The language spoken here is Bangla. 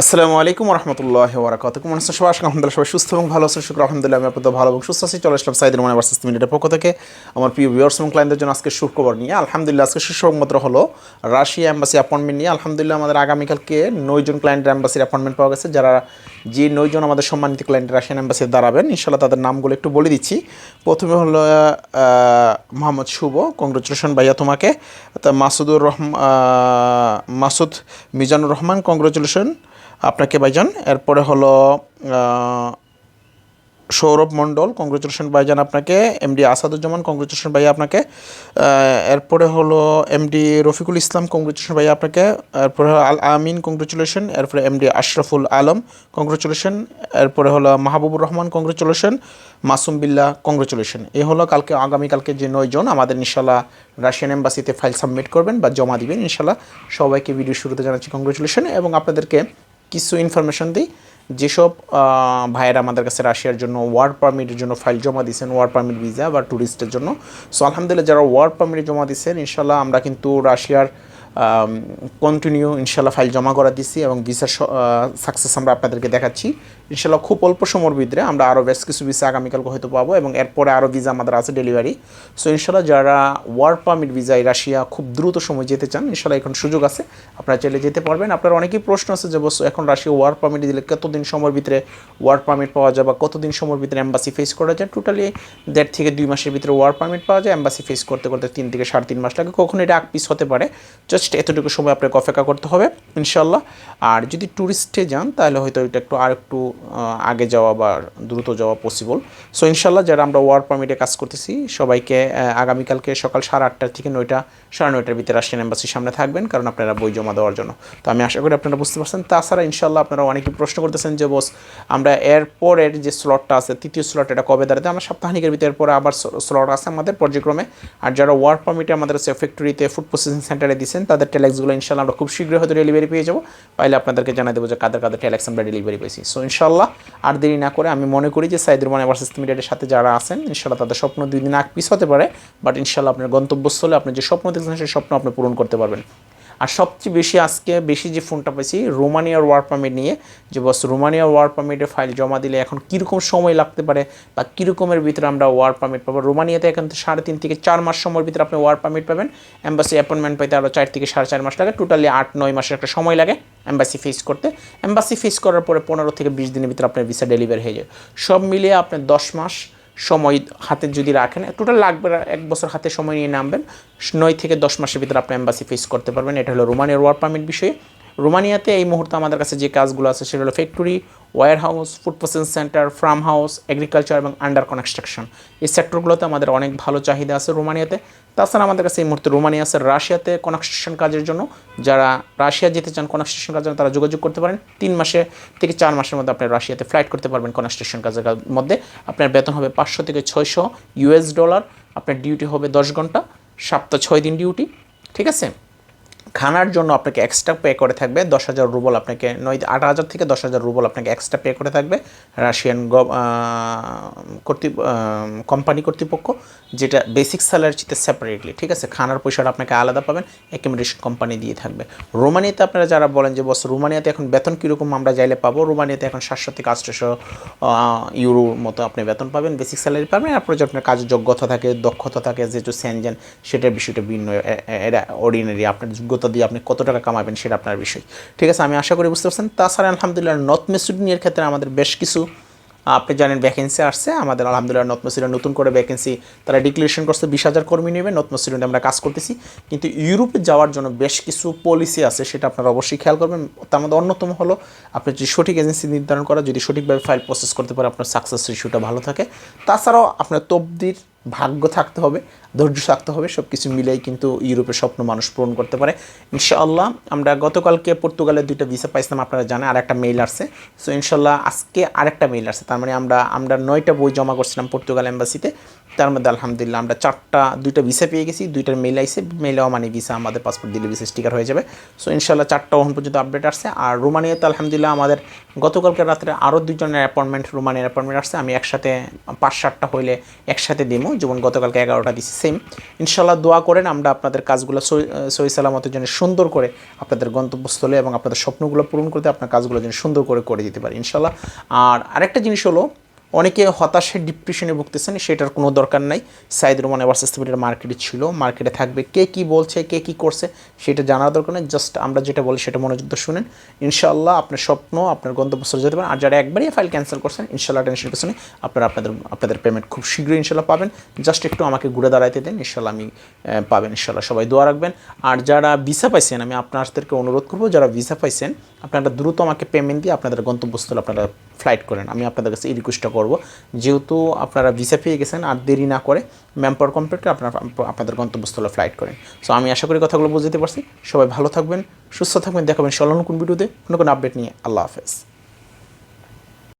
আসসালামু আলাইকুম রহমতুল্লাহ ওরাকাত কেমন আছেন সবাই? আজকে আলহামদুলিল্লাহ, সবাই সুস্থ এবং ভালো আছেন। শুক্র, আলহামদুলিল্লাহ, আমি আপনাদের ভালো এবং সুস্থ আছি। চলে আসলাম সাইদুর মানে ভার্সেস মিনিটের পক্ষ থেকে। আমার প্রিয় ভিউয়ার্স এবং ক্লায়েন্টদের জন্য আজকে সুখবর নিয়ে। আলহামদুলিল্লাহ, আজকে সুসংবাদ হলো রাশিয়া অ্যাম্বাসি অ্যাপয়েন্টমেন্ট নিয়ে। আলহামদুলিল্লাহ, আমাদের আগামীকালকে নয়জন ক্লায়েন্টের অ্যাম্বাসির অ্যাপয়েন্টমেন্ট পাওয়া গেছে। যারা যে নয়জন আমাদের সম্মানিত ক্লায়েন্ট রাশিয়ান অ্যাম্বাসি দাঁড়াবেন ইনশাল্লাহ তাদের নামগুলো একটু বলে দিচ্ছি। প্রথমে হলো মোহাম্মদ শুভ। কংগ্রেচুলেশন ভাইয়া তোমাকে। তা মাসুদুর রহমান মাসুদ মিজানুর রহমান কংগ্রেচুলেশন আপনাকে ভাইজান, এরপরে হলো সৌরভ মণ্ডল কংগ্রেচুলেশন ভাইজান আপনাকে এমডি আসাদুজ্জামান কংগ্রেচুলেশন ভাইয়া আপনাকে এরপরে হলো এমডি রফিকুল ইসলাম কংগ্রেচুলেশন ভাই আপনাকে, এরপরে হলো আল আমিন কংগ্রেচুলেশন এরপরে এমডি আশরাফুল আলম কংগ্রেচুলেশন এরপরে হলো মাহবুবুর রহমান কংগ্রেচুলেশন মাসুম বিল্লাহ কংগ্রেচুলেশন এই হলো কালকে, আগামীকালকে যে নয়জন আমাদের ইনশাল্লাহ রাশিয়ান এম্বাসিতে ফাইল সাবমিট করবেন বা জমা দিবেন ইনশাল্লাহ সবাইকে ভিডিও শুরুতে জানাচ্ছি কংগ্রেচুলেশন এবং আপনাদেরকে কিছু ইনফরমেশন দিই। যেসব ভাইয়ের আমাদের কাছে রাশিয়ার জন্য ওয়ার্ক পারমিটের জন্য ফাইল জমা দিয়েছেন ওয়ার্ক পারমিট ভিসা বা ট্যুরিস্টের জন্য। সো আলহামদুলিল্লাহ যারা ওয়ার্ক পারমিট জমা দিয়েছেন ইনশাল্লাহ আমরা কিন্তু রাশিয়ার কন্টিনিউ ইনশাল্লাহ ফাইল জমা করা দিচ্ছি এবং ভিসার সাকসেস আমরা আপনাদেরকে দেখাচ্ছি। ইনশাল্লাহ খুব অল্প সময়ের ভিতরে আমরা আরও বেশ কিছু ভিসা আগামীকালকে হয়তো পাবো এবং এরপরে আরও ভিসা আমাদের আছে ডেলিভারি সো ইনশাল্লাহ যারা ওয়ার্ক পারমিট ভিসায় রাশিয়া খুব দ্রুত সময় যেতে চান ইনশাল্লাহ এখন সুযোগ আছে, আপনারা চাইলে যেতে পারবেন। আপনার অনেকেই প্রশ্ন আছে যে, বস, এখন রাশিয়া ওয়ার্ক পারমিট দিলে কতদিন সময়ের ভিতরে ওয়ার্ক পারমিট পাওয়া যায় বা কতদিন সময়ের ভিতরে অ্যাম্বাসি ফেস করা যায়? টোটালি দেড় থেকে দুই মাসের ভিতরে ওয়ার্ক পারমিট পাওয়া যায় এম্বাসি ফেস করতে করতে তিন থেকে সাড়ে তিন মাস লাগে। কখনো এটা এক পিস হতে পারে। জাস্ট এতটুকু সময় আপনাকে অপেক্ষা করতে হবে ইনশাল্লাহ আর যদি ট্যুরিস্টে যান, তাহলে হয়তো এটা একটু আর একটু আগে যাওয়া বা দ্রুত যাওয়া পসিবল সো ইনশাল্লাহ যারা আমরা ওয়ার্ক পারমিটে কাজ করতেছি, সবাইকে আগামীকালকে সকাল সাড়ে আটটার থেকে নয়টা, সাড়ে নয়টার ভিতরে রাশিয়ান এম্বাসির সামনে থাকবেন, কারণ আপনারা বই জমা দেওয়ার জন্য। তো আমি আশা করি আপনারা বুঝতে পারছেন। তাছাড়া ইনশাল্লাহ আপনারা অনেকেই প্রশ্ন করতেছেন যে, বস, আমরা এরপরের যে স্লটটা আছে, তৃতীয় স্লট এটা কবে দাঁড়াতে? আমরা সপ্তাহানিকের ভিতরে পরে আবার স্লট আছে আমাদের পর্যায়ক্রমে আর যারা ওয়ার্ক পারমিটে আমাদের ফ্যাক্টরিতে ফুড প্রসেসিং সেন্টারে দিচ্ছেন তাদের টেলেক্সগুলো ইনশাল্লাহ আমরা খুব শীঘ্রই হয়তো ডেলিভারি পেয়ে যাব। পাইলে আপনাদেরকে জানাই দেবো যে কাদের কাদের টেলেক্স আমরা ডেলিভারি পেয়েছি। সো ইনশাল্লাহ আর দেরি না করে আমি মনে করি যে সাইদুর মানে ভার্সেস মিডিয়াটের সাথে যারা আছেন, ইনশাল্লাহ তাদের স্বপ্ন দুই দিন আগ পিস হতে পারে বাট ইনশাল্লাহ আপনার গন্তব্যস্থলে আপনি যে স্বপ্ন দেখছেন, সেই স্বপ্ন আপনি পূরণ করতে পারবেন। আর সবচেয়ে বেশি আজকে বেশি যে ফোনটা পেয়েছি রোমানিয়ার ওয়ার পারমিট নিয়ে, যে বস রোমানিয়ার ওয়ার পারমিটে ফাইল জমা দিলে এখন কীরকম সময় লাগতে পারে বা কীরকমের ভিতরে আমরা ওয়ার্ক পারমিট পাবো? রোমানিয়াতে এখন সাড়ে তিন থেকে চার মাস সময়ের ভিতরে আপনি ওয়ার পারমিট পাবেন। অ্যাম্বাসি অ্যাপয়েন্টমেন্ট পাইতে আরও চার থেকে সাড়ে চার মাস লাগে। টোটালি আট, নয় মাসের একটা সময় লাগে অ্যাম্বাসি ফেস করতে। অ্যাম্বাসি ফেস করার পরে পনেরো থেকে বিশ দিনের ভিতরে আপনার ভিসা ডেলিভারি হয়ে যায়। সব মিলিয়ে আপনার দশ মাস সময় হাতে যদি রাখেন টোটাল লাগবে এক বছর হাতে সময় নিয়ে নামবেন। নয় থেকে দশ মাসের ভিতরে আপনি অ্যাম্বাসি ফেস করতে পারবেন। এটা হলো রোমানের ওয়ার্ক পারমিট বিষয়ে। রোমানিয়াতে এই মুহূর্তে আমাদের কাছে যে কাজগুলো আছে, সেটা হলো factory warehouse food processing centre farm house agriculture এবং আন্ডার কনস্ট্রাকশন এই সেক্টরগুলোতে আমাদের অনেক ভালো চাহিদা আছে রোমানিয়াতে। তাছাড়া আমাদের কাছে এই মুহূর্তে রোমানিয়া আছে রাশিয়াতে কনস্ট্রাকশন কাজের জন্য। যারা রাশিয়া যেতে চান কনস্ট্রাকশন কাজের জন্য, তারা যোগাযোগ করতে পারেন। তিন মাসে থেকে চার মাসের মধ্যে আপনি রাশিয়াতে ফ্লাইট করতে পারবেন কনস্ট্রাকশন কাজের মধ্যে। আপনার বেতন হবে পাঁচশো থেকে ছয়শো ইউএস ডলার আপনার ডিউটি হবে দশ ঘণ্টা, সপ্তাহ ছয় দিন ডিউটি ঠিক আছে? খানার জন্য আপনাকে এক্সট্রা পে করে থাকবে। দশ হাজার রুবল আপনাকে, নয়, আট হাজার থেকে দশ হাজার রুবল আপনাকে এক্সট্রা পে করে থাকবে রাশিয়ান গভ কর্তৃ কোম্পানি কর্তৃপক্ষ, যেটা বেসিক স্যালারি চিতে সেপারেটলি ঠিক আছে? খানার পয়সাটা আপনাকে আলাদা পাবেন অ্যাকোমোডেশন কোম্পানি দিয়ে থাকবে। রোমানিয়াতে আপনারা যারা বলেন যে, বস, রোমানিয়াতে এখন বেতন কীরকম আমরা যাইলে পাবো? রোমানিয়াতে এখন সাতশো থেকে আটশোশো ইউরোর মতো আপনি বেতন পাবেন বেসিক স্যালারি পাবেন। আপনার যে আপনার কাজের যোগ্যতা থাকে, দক্ষতা থাকে, যেহেতু স্যানজেন সেটার বিষয়টা ভিন্ন। এ- এ- এটা অর্ডিনারি আপনার যোগ্যতা দিয়ে আপনি কত টাকা কামাবেন সেটা আপনার বিষয়। ঠিক আছে, আমি আশা করি বুঝতে পারছেন। তাছাড়া আলহামদুলিল্লাহ নর্থ মেসিডোনিয়ার ক্ষেত্রে আমাদের বেশ কিছু আপনি জানেন ভ্যাকেন্সি আসছে। আমাদের আলহামদুলিল্লাহ নর্থ মেসিডোনিয়া নতুন করে ভ্যাকেন্সি তারা ডিক্লারেশন করছে, বিশ হাজার কর্মী নেবে। নর্থ মেসিডোনিয়া আমরা কাজ করতেছি। কিন্তু ইউরোপে যাওয়ার জন্য বেশ কিছু পলিসি আছে, সেটা আপনারা অবশ্যই খেয়াল করবেন। তার মধ্যে অন্যতম হলো, আপনি যদি সঠিক এজেন্সি নির্ধারণ করা যদি সঠিকভাবে ফাইল প্রসেস করতে পারে আপনার সাকসেস রেশিওটা ভালো থাকে। তাছাড়াও আপনার তবদির ভাগ্য থাকতে হবে, ধৈর্য থাকতে হবে সব কিছু মিলেই কিন্তু ইউরোপের স্বপ্ন মানুষ পূরণ করতে পারে। ইনশাআল্লাহ আমরা গতকালকে পর্তুগালের দুইটা ভিসা পাইছিলাম, আপনারা জানেন আর একটা মেইল আসছে। সো ইনশাল্লাহ আজকে আরেকটা মেইল আসছে, তার মানে আমরা আমরা নয়টা বই জমা করছিলাম পর্তুগাল এম্বাসিতে। তার মধ্যে আলহামদুলিল্লাহ আমরা চারটা, দুইটা ভিসা পেয়ে গেছি, দুইটার মেইল আইসে মেইলেও মানে ভিসা আমাদের পাসপোর্ট দিলে ভিসা স্টিকার হয়ে যাবে। সো ইনশাল্লাহ চারটা ওখান পর্যন্ত আপডেট আসছে। আর রোমানিয়াতে আলহামদুলিল্লাহ আমাদের গতকালকে রাত্রে আরও দুজনের অ্যাপয়েন্টমেন্ট রোমানিয়ার অ্যাপয়েন্টমেন্ট আসছে। আমি একসাথে পাঁচ সাতটা হইলে একসাথে দিমো যেমন গতকালকে এগারোটা দিছি সেম ইনশাল্লাহ দোয়া করেন আমরা আপনাদের কাজগুলো সই সালামতের জন্য সুন্দর করে আপনাদের গন্তব্যস্থলে এবং আপনাদের স্বপ্নগুলো পূরণ করতে আপনার কাজগুলো যেন সুন্দর করে করে দিতে পারি ইনশাল্লাহ আর আরেকটা জিনিস হলো অনেকে হতাশে ডিপ্রেশনে ভুগতেছেন, সেটার কোনো দরকার নাই। সাইদ রোমান এবার সিস্টেমের মার্কেটে ছিল, মার্কেটে থাকবে কে কি বলছে, কে কি করছে, সেটা জানার দরকার নেই। জাস্ট আমরা যেটা বলি সেটা মনোযোগ শুনেন। ইনশাআল্লাহ আপনার স্বপ্ন, আপনার গন্তব্যস্থলে যেতে পারেন। আর যারা একবারই ফাইল ক্যান্সেল করছেন ইনশাল্লাহ টেনশন কিছু নেই আপনারা আপনাদের আপনাদের পেমেন্ট খুব শীঘ্রই ইনশাল্লাহ পাবেন। জাস্ট একটু আমাকে ঘুরে দাঁড়াইতে দেন ইনশাল্লাহ আমি পাবেন। ইনশাল্লাহ সবাই দোয়া রাখবেন। আর যারা ভিসা পাইছেন, আমি আপনাদেরকে অনুরোধ করব, যারা ভিসা পাইছেন, আপনারা দ্রুত আমাকে পেমেন্ট দিয়ে আপনাদের গন্তব্যস্থলে আপনারা ফ্লাইট করেন। আমি আপনাদের কাছে এই রিকোয়েস্টটা করব। যেহেতু আপনারা ভিসা পেয়ে গেছেন, আর দেরি না করে ম্যাম্পার করে আপনারা আপনাদের গন্তব্যস্থলে ফ্লাইট করেন। সো আমি আশা করি কথাগুলো বুঝতে পারছি। সবাই ভালো থাকবেন, সুস্থ থাকবেন। দেখাবেন সলন কোন ভিডিওতে কোনো কোনো আপডেট নিয়ে। আল্লাহ হাফেজ।